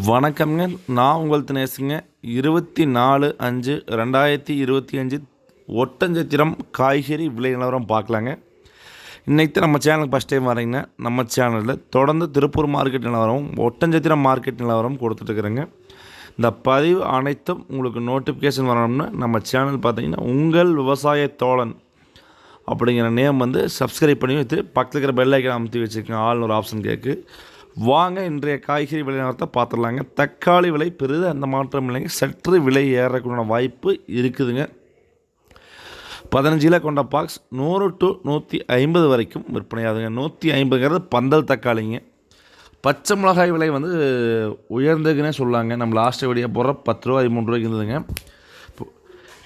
வணக்கம்ங்க. நான் உங்கள் தினேசுங்க. இருபத்தி நாலு அஞ்சு ரெண்டாயிரத்தி இருபத்தி அஞ்சு ஒட்டஞ்சத்திரம் காய்கறி விலை நிலவரம் பார்க்கலாங்க. இன்றைக்கு நம்ம சேனலுக்கு ஃபஸ்ட் டைம் வரீங்கன்னா நம்ம சேனலில் தொடர்ந்து திருப்பூர் மார்க்கெட் நிலவரம் ஒட்டஞ்சத்திரம் மார்க்கெட் நிலவரம் கொடுத்துட்ருக்குறேங்க இந்த பதிவு அனைத்தும் உங்களுக்கு நோட்டிஃபிகேஷன் வரணும்னு நம்ம சேனல் பார்த்தீங்கன்னா உங்கள் விவசாய தோழன் அப்படிங்கிற நேம் வந்து சப்ஸ்கிரைப் பண்ணி வச்சு பக்கத்தில் இருக்கிற பெல் ஐக்கன் அமுத்தி வச்சுருக்கேன். ஆள்னு ஒரு ஆப்ஷன் கேட்கு வாங்க இன்றைய காய்கறி விலை நேரத்தை பார்த்துடலாங்க. தக்காளி விலை பெரிது அந்த மாற்றம் இல்லைங்க. சற்று விலை ஏறக்கூடிய வாய்ப்பு இருக்குதுங்க. பதினஞ்சு கிலோ கொண்ட பாக்ஸ் நூறு டு நூற்றி ஐம்பது வரைக்கும் விற்பனையாகுதுங்க. நூற்றி ஐம்பதுங்கிறது பந்தல் தக்காளிங்க. பச்சை மிளகாய் விலை வந்து உயர்ந்ததுன்னே சொல்லாங்க. நம்ம லாஸ்ட் வீடியோ போடுற பத்து ரூபா மூணு ரூபாய்க்கு இருந்ததுங்க.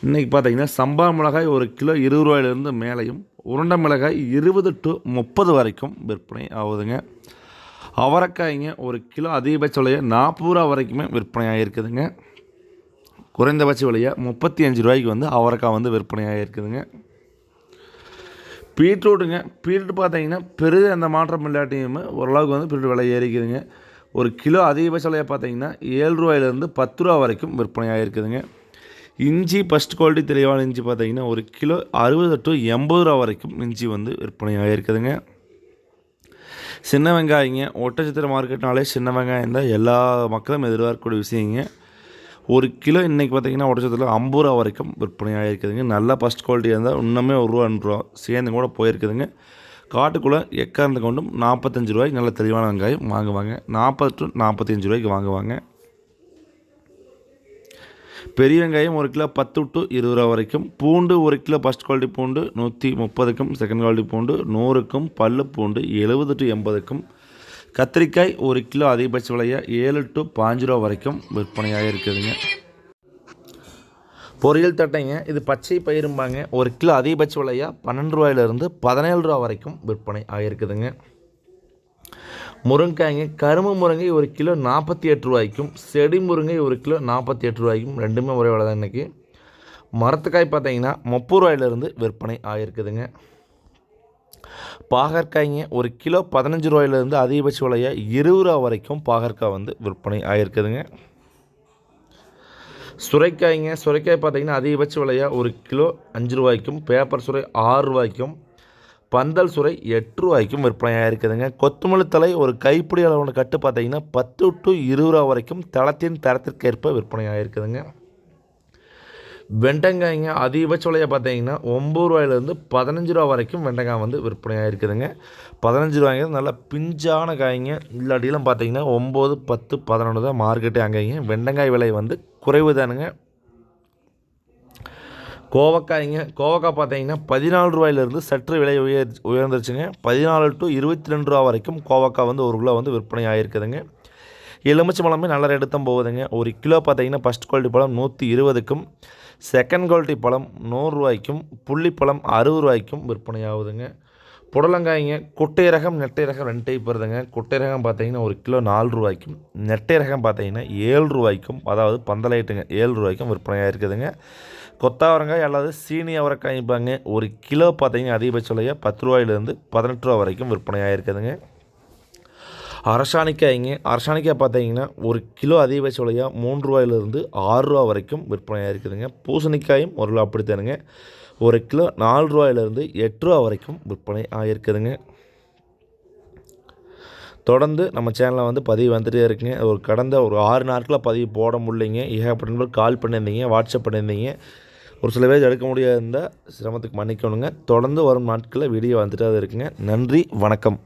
இன்றைக்கி பார்த்தீங்கன்னா சம்பா மிளகாய் ஒரு கிலோ இருபது ரூபாயிலிருந்து மேலேயும் உருண்டை மிளகாய் இருபது டு முப்பது வரைக்கும் விற்பனை ஆகுதுங்க. அவரைக்காய்ங்க ஒரு கிலோ அதிகபட்ச விலையை நாற்பது ரூபா வரைக்குமே விற்பனை ஆகிருக்குதுங்க குறைந்தபட்ச விலையை முப்பத்தி அஞ்சு ரூபாய்க்கு வந்து அவரைக்காய் வந்து விற்பனையாக இருக்குதுங்க பீட்ரூட்டுங்க பீட்ரூட் பார்த்தீங்கன்னா பெரிய அந்த மாற்றம் இல்லாட்டியுமே ஓரளவுக்கு வந்து பீட்ரூட் விலை ஏறிக்குதுங்க. ஒரு கிலோ அதிகபட்ச விலையை பார்த்தீங்கன்னா ஏழு ரூபாயிலேருந்து பத்து ரூபா வரைக்கும் விற்பனை ஆகிருக்குதுங்க இஞ்சி ஃபஸ்ட் குவாலிட்டி தெளிவான இஞ்சி பார்த்தீங்கன்னா ஒரு கிலோ அறுபது டு எண்பது ரூபா வரைக்கும் இஞ்சி வந்து விற்பனையாகிருக்குதுங்க சின்ன வெங்காயங்க. ஒட்டச்சத்திர மார்க்கெட்னாலே சின்ன வெங்காயம் தான். எல்லா மக்களும் எதிர்பார்க்கக்கூடிய விஷயங்க. ஒரு கிலோ இன்றைக்கி பார்த்தீங்கன்னா ஒட்டச்சத்தில் ஐம்பது ரூபா வரைக்கும் விற்பனை ஆகிருக்குதுங்க நல்லா ஃபஸ்ட் குவாலிட்டியாக இருந்தால் இன்னுமே ஒரு ரூபா ரெண்டு ரூபா சேர்ந்து கூட போயிருக்குதுங்க. காட்டுக்குள்ளே எக்கார்ந்து கொண்டும் நாற்பத்தஞ்சு ரூபாய்க்கு நல்ல தெளிவான வெங்காயம் வாங்குவாங்க. நாற்பது டு நாற்பத்தஞ்சு ரூபாய்க்கு வாங்குவாங்க. பெரிய வெங்காயம் ஒரு கிலோ பத்து டு இருபது ரூபா வரைக்கும். பூண்டு ஒரு கிலோ ஃபஸ்ட் குவாலிட்டி பூண்டு நூற்றி முப்பதுக்கும் செகண்ட் குவாலிட்டி பூண்டு நூறுக்கும் பல்லு பூண்டு எழுபது டு எண்பதுக்கும். கத்திரிக்காய் ஒரு கிலோ அதிகபட்ச விலையாக ஏழு டு பாஞ்சு ரூபா வரைக்கும் விற்பனையாக இருக்குதுங்க. பொரியல் தட்டைங்க. இது பச்சை பயிரும்பாங்க. ஒரு கிலோ அதிகபட்ச விலையாக பன்னெண்டு ரூபாயிலிருந்து பதினேழு ரூபா வரைக்கும் விற்பனை ஆகிருக்குதுங்க முருங்காய்ங்க கரும்பு முருங்கை ஒரு கிலோ நாற்பத்தி எட்டு ரூபாய்க்கும் செடி முருங்கை ஒரு கிலோ நாற்பத்தி எட்டு ரூபாய்க்கும் ரெண்டுமே ஒரே விலை தான் இன்றைக்கி மரத்துக்காய் பார்த்தீங்கன்னா முப்பது ரூபாயிலிருந்து விற்பனை ஆகிருக்குதுங்க பாகற்காய்ங்க ஒரு கிலோ பதினஞ்சு ரூபாயிலிருந்து அதிகபட்ச விலையாக இருபது ரூபா வரைக்கும் பாகற்காய் வந்து விற்பனை ஆகிருக்குதுங்க சுரைக்காய்ங்க சுரைக்காய் பார்த்தீங்கன்னா அதிகபட்ச விலையாக ஒரு கிலோ அஞ்சு ரூபாய்க்கும் பேப்பர் சுரை ஆறு ரூபாய்க்கும் பந்தல் சுரை எட்டு ரூபாய்க்கும் விற்பனையாக இருக்குதுங்க. கொத்தமல்லி தலை ஒரு கைப்பிடி அளவான கட்டு பார்த்தீங்கன்னா பத்து டு இருபது ரூபா வரைக்கும் தளத்தின் தரத்திற்கேற்ப விற்பனையாக இருக்குதுங்க. வெண்டங்காய்ங்க அதிகபட்ச விலையை பார்த்தீங்கன்னா ஒம்பது ரூபாயிலேருந்து பதினஞ்சு ரூபா வரைக்கும் வெண்டைக்காய் வந்து விற்பனையாக இருக்குதுங்க. பதினஞ்சு ரூபாய்ங்க நல்லா பிஞ்சான காய்ங்க. இல்லாட்டிலாம் பார்த்தீங்கன்னா ஒம்பது பத்து பதினொன்று தான் மார்க்கெட்டே அங்கேங்க. வெண்டைக்காய் விலை வந்து குறைவு தானுங்க. கோவக்காய்ங்க கோவக்காய் பார்த்தீங்கன்னா பதினாலு ரூபாயிலிருந்து சற்று விலை உயர் உயர்ந்துருச்சுங்க. பதினாலு டு இருபத்தி ரெண்டு ரூபா வரைக்கும் கோவக்காய் வந்து ஒரு கிலோ வந்து விற்பனை ஆகிருக்குதுங்க எலுமிச்சை பழமே நல்ல ரேட்டு தான் போகுதுங்க. ஒரு கிலோ பார்த்தீங்கன்னா ஃபஸ்ட் குவாலிட்டி பழம் நூற்றி இருபதுக்கும் செகண்ட் குவாலிட்டி பழம் நூறுரூவாய்க்கும் புள்ளிப்பழம் அறுபது ரூபாய்க்கும் விற்பனை ஆகுதுங்க. புடலங்காய்ங்க குட்டை ரகம் நெட்டை ரகம் ரெண்டு டைப் வருதுங்க. குட்டை ரகம் பார்த்தீங்கன்னா ஒரு கிலோ நாலு ரூபாய்க்கும் நெட்டை ரகம் பார்த்தீங்கன்னா ஏழு ரூபாய்க்கும் அதாவது பந்தலைட்டுங்க ஏழு ரூபாய்க்கும் விற்பனையாக இருக்குதுங்க. கொத்தாவரங்காய் அல்லது சீனி அவரைக்காய்ப்பாங்க ஒரு கிலோ பார்த்தீங்கன்னா அதிகபட்ச விலையாக பத்து ரூபாயிலேருந்து பதினெட்டு ரூபா வரைக்கும் விற்பனையாக இருக்குதுங்க. அரசாணிக்காய்ங்க அரசாணிக்காய் பார்த்தீங்கன்னா ஒரு கிலோ அதிகபட்ச விலையாக மூன்று ரூபாயிலிருந்து ஆறு ரூபா வரைக்கும் விற்பனையாக இருக்குதுங்க. பூசணிக்காயும் ஒரு கிலோ அப்படித்தானுங்க. ஒரு கிலோ நாலு ரூபாயிலிருந்து எட்டு ரூபா வரைக்கும் விற்பனை ஆகிருக்குதுங்க தொடர்ந்து நம்ம சேனலில் வந்து பதிவு வந்துகிட்டே இருக்குங்க. ஒரு கடந்த ஒரு ஆறு நாட்களில் பதிவு போட முடியலைங்க. ஏகப்பட்ட கால் பண்ணியிருந்தீங்க வாட்ஸ்அப் பண்ணியிருந்தீங்க. ஒரு சில பேர் எடுக்க முடியாத சிரமத்துக்கு மன்னிக்கணுங்க. தொடர்ந்து வரும் நாட்களில் வீடியோ வந்துட்டு அது இருக்குங்க. நன்றி வணக்கம்.